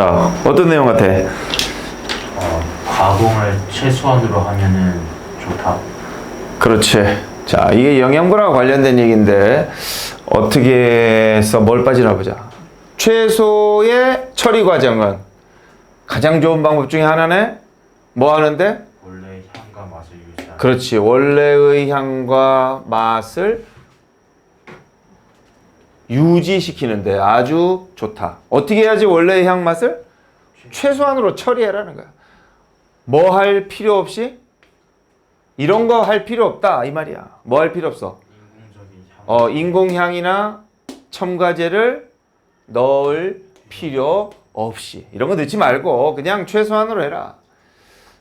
자, 어떤 내용 같아? 어, 가공을 최소한으로 하면은 좋다. 그렇지. 자, 이게 영양분하고 관련된 얘기인데 어떻게 해서 뭘 빠지나 보자. 최소의 처리 과정은 가장 좋은 방법 중에 하나네. 뭐 하는데? 원래 향과 맛을 유지하는. 그렇지. 원래의 향과 맛을 유지시키는데 아주 좋다. 어떻게 해야지 원래의 향 맛을 최소한으로 처리해라는 거야. 뭐 할 필요 없이 이런 거 할 필요 없다 이 말이야. 뭐 할 필요 없어. 어, 인공향이나 첨가제를 넣을 필요 없이 이런 거 넣지 말고 그냥 최소한으로 해라.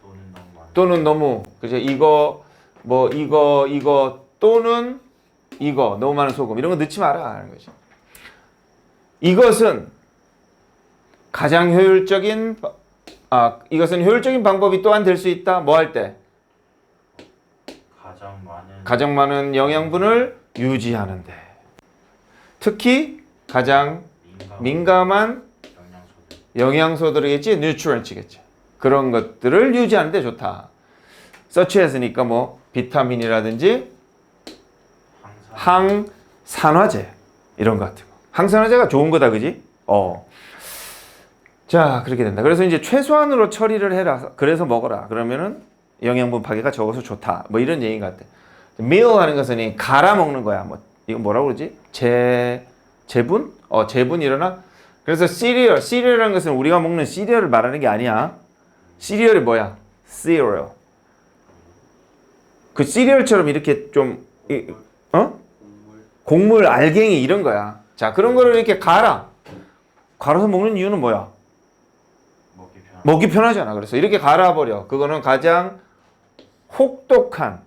또는 너무 많은. 또는 너무 그죠 이거 뭐 이거 이거 또는 이거 너무 많은 소금 이런 거 넣지 마라 하는 거지. 이것은 가장 효율적인 바- 아 이것은 효율적인 방법이 또한 될 수 있다. 뭐 할 때? 가장 많은. 가장 많은 영양분을 유지하는데 특히 가장 민감. 민감한 영양소들. 영양소들이겠지, nutrients겠지. 그런 것들을 유지하는데 좋다. 서치했으니까 뭐 비타민이라든지 항산화제 이런 거 같은 거. 항산화제가 좋은 거다, 그지? 어. 자, 그렇게 된다. 그래서 이제 최소한으로 처리를 해라. 그래서 먹어라. 그러면은 영양분 파괴가 적어서 좋다. 뭐 이런 얘기 같아. meal 하는 것은 이 갈아 먹는 거야. 뭐 이거 뭐라고 그러지? 제 제분? 어, 일어나. 그래서 시리얼, 시리얼이라는 것은 우리가 먹는 시리얼을 말하는 게 아니야. 시리얼이 뭐야? cereal. 그 시리얼처럼 이렇게 좀 이, 어? 곡물, 알갱이 이런 거야. 자, 그런 거를 이렇게 갈아. 갈아서 먹는 이유는 뭐야? 먹기. 먹기 편하잖아. 그래서 이렇게 갈아버려. 그거는 가장 혹독한,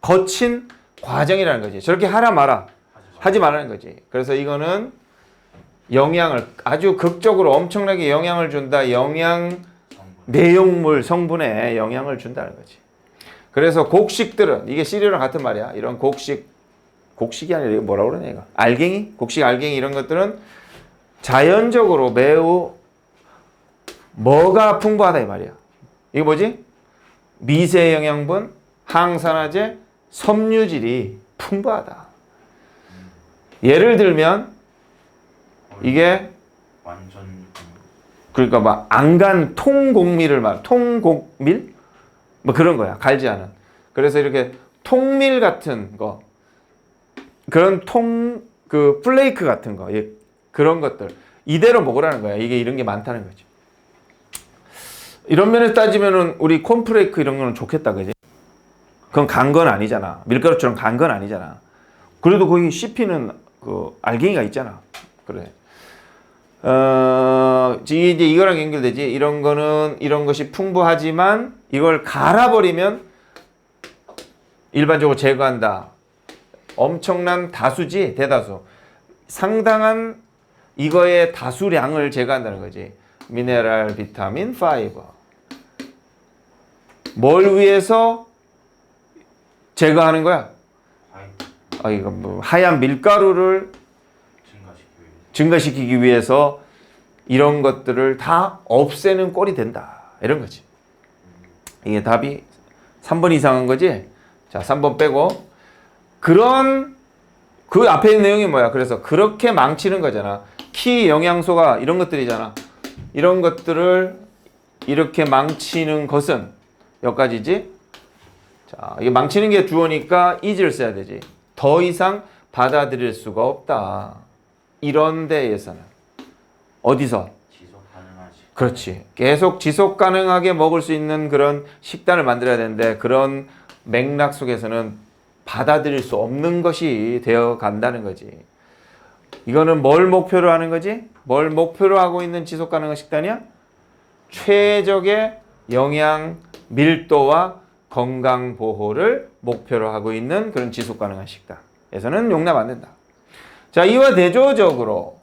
거친 과정이라는 거지. 저렇게 하라 마라. 하지 말라는 거지. 그래서 이거는 영양을 아주 극적으로 엄청나게 영향을 준다. 영양. 내용물 성분에 영향을 준다는 거지. 그래서 곡식들은 이게 시리얼랑 같은 말이야. 이런 곡식 곡식이 아니라 이거 뭐라 그러냐 이거 알갱이, 곡식 알갱이 이런 것들은 자연적으로 매우 뭐가 풍부하다 이 말이야. 이게 뭐지? 미세 영양분, 항산화제, 섬유질이 풍부하다. 예를 들면 이게 완전. 그러니까 막 안간 통곡밀을 말 통곡밀 뭐 그런 거야 갈지 않은 그래서 이렇게 통밀 같은 거 그런 통 그 플레이크 같은 거 예, 그런 것들. 이대로 먹으라는 거야. 이게 이런 게 많다는 거지. 이런 면에서 따지면은 우리 콘프레이크 이런 거는 좋겠다 그지? 그건 간 건 아니잖아. 밀가루처럼 간 건 아니잖아. 그래도 거기 씹히는 그 알갱이가 있잖아. 그래. 어, 이제 이거랑 연결되지. 이런 거는 이런 것이 풍부하지만 이걸 갈아버리면 일반적으로 제거한다. 엄청난 다수지, 대다수. 상당한 이거의 다수량을 제거한다는 거지. 미네랄, 비타민, 파이버. 뭘 위해서 제거하는 거야? 아, 이거 뭐 하얀 밀가루를. 증가시키기 위해서 이런 것들을 다 없애는 꼴이 된다. 이런 거지. 이게 답이 3번 이상한 거지? 자, 3번 빼고. 그런, 그 앞에 있는 내용이 뭐야? 그래서 그렇게 망치는 거잖아. 키 영양소가 이런 것들이잖아. 이런 것들을 이렇게 망치는 것은 여기까지지? 자, 이게 망치는 게 주어니까 is를 써야 되지. 더 이상 받아들일 수가 없다. 이런 데에서는 어디서 지속. 그렇지 계속 지속 가능하게 먹을 수 있는 그런 식단을 만들어야 되는데 그런 맥락 속에서는 받아들일 수 없는 것이 되어 간다는 거지 이거는 뭘 목표로 하는 거지 뭘 목표로 하고 있는 지속 가능한 식단이야 최적의 영양 밀도와 건강 보호를 목표로 하고 있는 그런 지속 가능한 식단에서는 용납 안 된다 자, 이와 대조적으로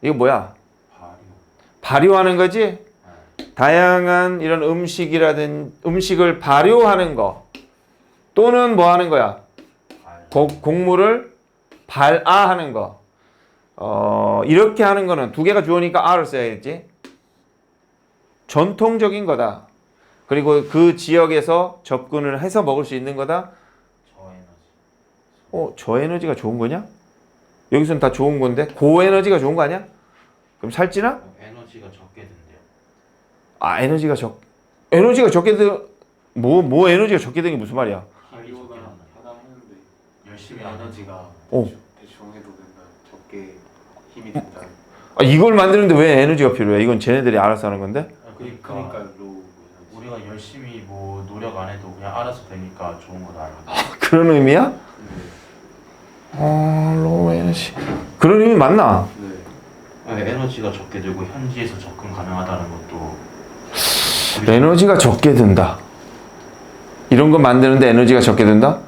이거 뭐야? 발효. 발효하는 거지? 다양한 이런 음식이라든 음식을 발효하는 거 또는 뭐 하는 거야? 발. 곡, 곡물을 발아 하는 거. 어, 이렇게 하는 거는 두 개가 주어니까 R을 써야겠지? 전통적인 거다. 그리고 그 지역에서 접근을 해서 먹을 수 있는 거다. 어, 저 에너지가 좋은 거냐? 여기서는 다 좋은 건데 고 에너지가 좋은 거 아니야? 그럼 살찌나? 에너지가 적게 된대요. 아, 에너지가 적 에너지가 적게 된뭐뭐 에너지가 적게 되는 게 무슨 말이야? 힘이 적게 하려나 된다. 하나 했는데 열심히 안 하지. 에너지가 오. 대충, 해도 된다 적게 힘이 된다 아, 이걸 만드는데 왜 에너지가 필요해? 이건 쟤네들이 알아서 하는 건데. 그러니까, 그러니까 로우 에너지 우리가 열심히 뭐 노력 안 해도 그냥 알아서 되니까 좋은 거다. 그런 의미야? 네. 어, 로우 에너지. 그런 의미 맞나? 네. 아니, 에너지가 적게 들고 현지에서 접근 가능하다는 것도 에너지가 적게 든다. 이런 거 만드는데 에너지가 적게 든다?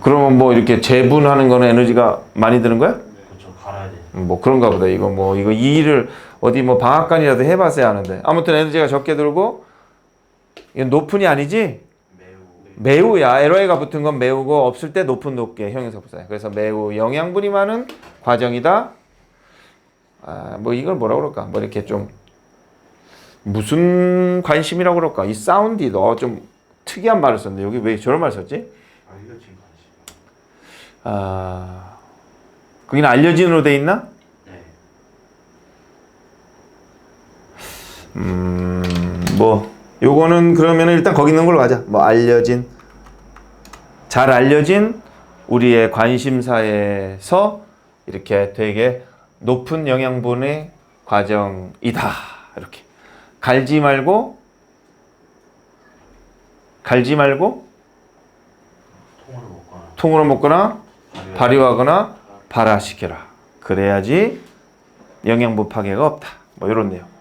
그러면 뭐 이렇게 재분하는 거는 에너지가 많이 드는 거야? 그렇죠 갈아야 돼. 뭐 그런가 보다. 이거 뭐 이거 이 일을 어디 뭐 방앗간이라도 해봤어야 하는데 아무튼 에너지가 적게 들고 이건 높은이 아니지? 매우 매우야. LOA가 붙은 건 매우고 없을 때 높은 높게 형용사 부사야. 그래서 매우 영양분이 많은 과정이다. 아, 뭐 이걸 뭐라 그럴까? 뭐 이렇게 좀 무슨 관심이라고 그럴까? 이 사운디 너좀 특이한 말을 썼는데 여기 왜 저런 말 썼지? 알려진 관심. 아, 거기는 알려진으로 돼 있나? 네. 음, 뭐 요거는 그러면 일단 거기 있는 걸로 가자. 뭐 알려진 잘 알려진 우리의 관심사에서 이렇게 되게 높은 영양분의 과정이다. 이렇게 갈지 말고 갈지 말고 통으로 먹거나 통으로 먹거나 발효하거나 발화시켜라. 그래야지 영양분 파괴가 없다. 뭐 이런 내용.